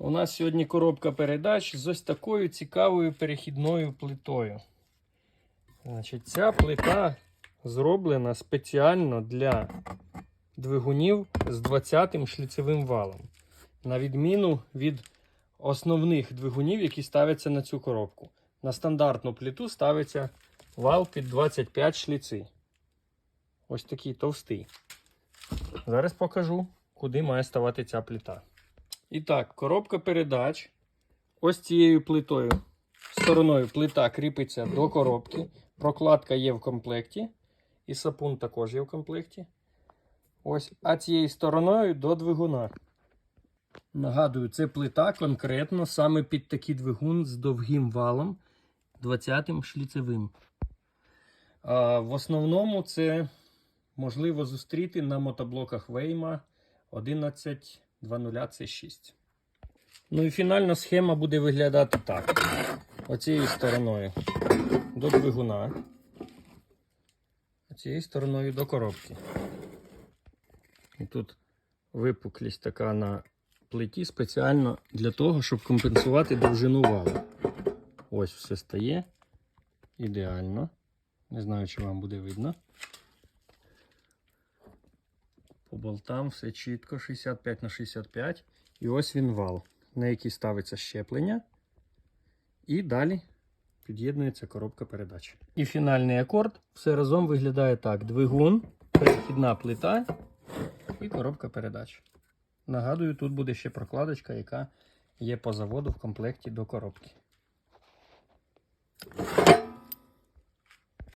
У нас сьогодні коробка передач з ось такою цікавою перехідною плитою. Значить, ця плита зроблена спеціально для двигунів з 20-м шліцевим валом. На відміну від основних двигунів, які ставляться на цю коробку. На стандартну плиту ставиться вал під 25 шліци. Ось такий товстий. Зараз покажу, куди має ставати ця плита. І так, коробка передач. Ось цією плитою. Стороною плита кріпиться до коробки. Прокладка є в комплекті. І сапун також є в комплекті. Ось, а цією стороною до двигуна. Нагадую, це плита конкретно саме під такий двигун з довгим валом 20-м шліцевим. А, в основному це можливо зустріти на мотоблоках Вейма 11.20C6. Ну і фінальна схема буде виглядати так. Оцією стороною до двигуна. Оцією стороною до коробки. І тут випуклість така на плиті спеціально для того, щоб компенсувати довжину валу. Ось все стає ідеально. Не знаю, чи вам буде видно. Болтам все чітко, 65 на 65. І ось він вал, на який ставиться щеплення. І далі під'єднується коробка передач. І фінальний акорд все разом виглядає так: двигун, перехідна плита і коробка передач. Нагадую, тут буде ще прокладочка, яка є по заводу в комплекті до коробки.